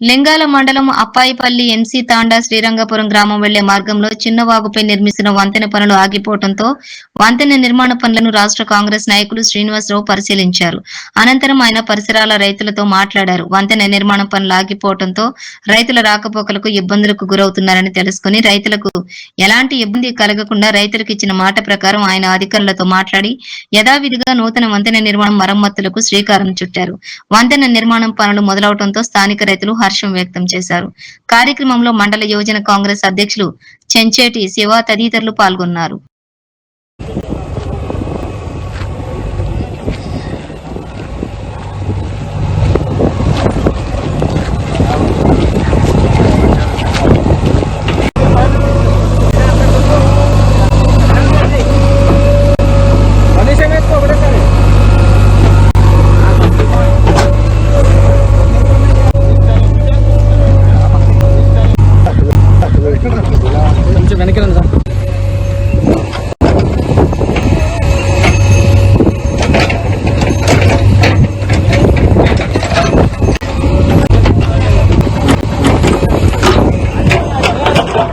లింగాల మండలం అప్పాయిపల్లి ఎంసీ తాండా శ్రీరంగపురం గ్రామం వెళ్ళే మార్గంలో చిన్నవాగుపై నిర్మిస్తున్న వంతెన పనులు ఆగిపోవడంతో వంతెన నిర్మాణ పనులను రాష్ట్ర కాంగ్రెస్ నాయకులు శ్రీనివాసరావు పరిశీలించారు. అనంతరం ఆయన పరిసరాల రైతులతో మాట్లాడారు. వంతెన నిర్మాణ పనులు ఆగిపోవడంతో రైతుల రాకపోకలకు ఇబ్బందులకు గురవుతున్నారని తెలుసుకుని రైతులకు ఎలాంటి ఇబ్బంది కలగకుండా రైతులకు ఇచ్చిన మాట ప్రకారం ఆయన అధికారులతో మాట్లాడి యథావిధిగా నూతన వంతెన నిర్మాణం మరమ్మతులకు శ్రీకారం చుట్టారు. వంతెన నిర్మాణం పనులు మొదలవడంతో స్థానిక రైతులు హర్షం వ్యక్తం చేశారు. కార్యక్రమంలో మండల యువజన కాంగ్రెస్ అధ్యక్షులు చెంచేటి శివ తదితరులు పాల్గొన్నారు. நினைக்கிறேன் சார்.